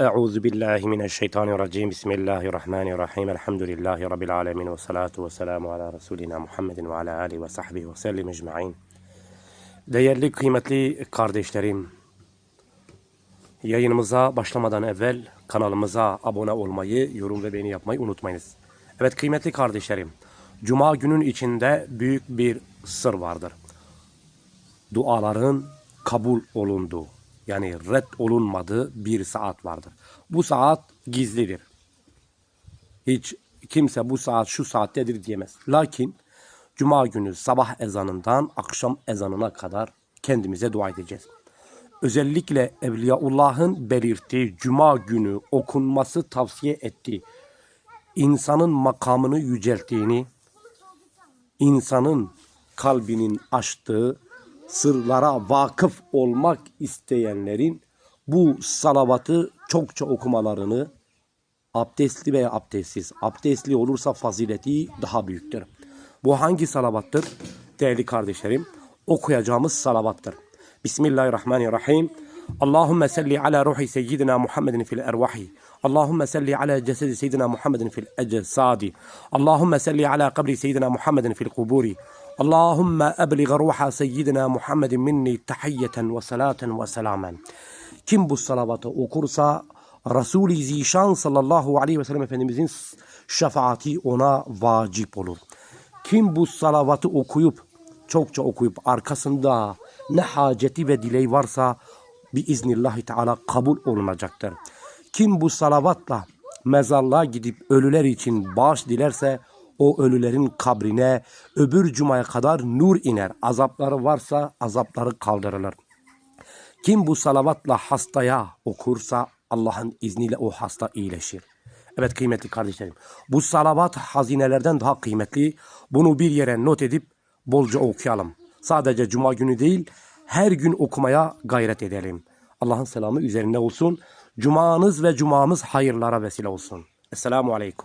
Euzu billahi mineşşeytanirracim. Bismillahirrahmanirrahim. Elhamdülillahi rabbil alamin ve salatu ve selamu ala resulina Muhammedin ve ala alihi ve sahbihi ve sellim ecmaîn. Değerli kıymetli kardeşlerim, yayınımıza başlamadan evvel kanalımıza abone olmayı, yorum ve beğeni yapmayı unutmayınız. Evet kıymetli kardeşlerim, Cuma günün içinde büyük bir sır vardır. Duaların kabul olunduğu, yani red olunmadığı bir saat vardır. Bu saat gizlidir. Hiç kimse bu saat şu saattedir diyemez. Lakin Cuma günü sabah ezanından akşam ezanına kadar kendimize dua edeceğiz. Özellikle Evliyaullah'ın belirttiği Cuma günü okunması tavsiye ettiği insanın makamını yücelttiğini, insanın kalbinin açtığı sırlara vakıf olmak isteyenlerin bu salavatı çokça okumalarını abdestli veya abdestsiz, abdestli olursa fazileti daha büyüktür. Bu hangi salavattır? Değerli kardeşlerim, okuyacağımız salavattır. Bismillahirrahmanirrahim. Allahümme salli ala ruhi seyyidina Muhammedin fil ervahi. Allahümme salli ala cesedi seyyidina Muhammedin fil ecesadi. Allahümme salli ala kabri seyyidina Muhammedin fil kuburi. Ruha seyyidina Muhammedin minni tahiyyeten ve salaten ve selamen. Kim bu salavatı okursa Resul-i Zişan sallallahu aleyhi ve sellem Efendimizin şefaati ona vacip olur. Kim bu salavatı okuyup çokça okuyup arkasında ne haceti ve dileği varsa biiznillahi teala kabul olunacaktır. Kim bu salavatla mezarlığa gidip ölüler için bağış dilerse o ölülerin kabrine öbür cumaya kadar nur iner. Azapları varsa azapları kaldırılır. Kim bu salavatla hastaya okursa Allah'ın izniyle o hasta iyileşir. Evet kıymetli kardeşlerim. Bu salavat hazinelerden daha kıymetli. Bunu bir yere not edip bolca okuyalım. Sadece cuma günü değil her gün okumaya gayret edelim. Allah'ın selamı üzerine olsun. Cumanız ve cumamız hayırlara vesile olsun. Esselamu Aleyküm.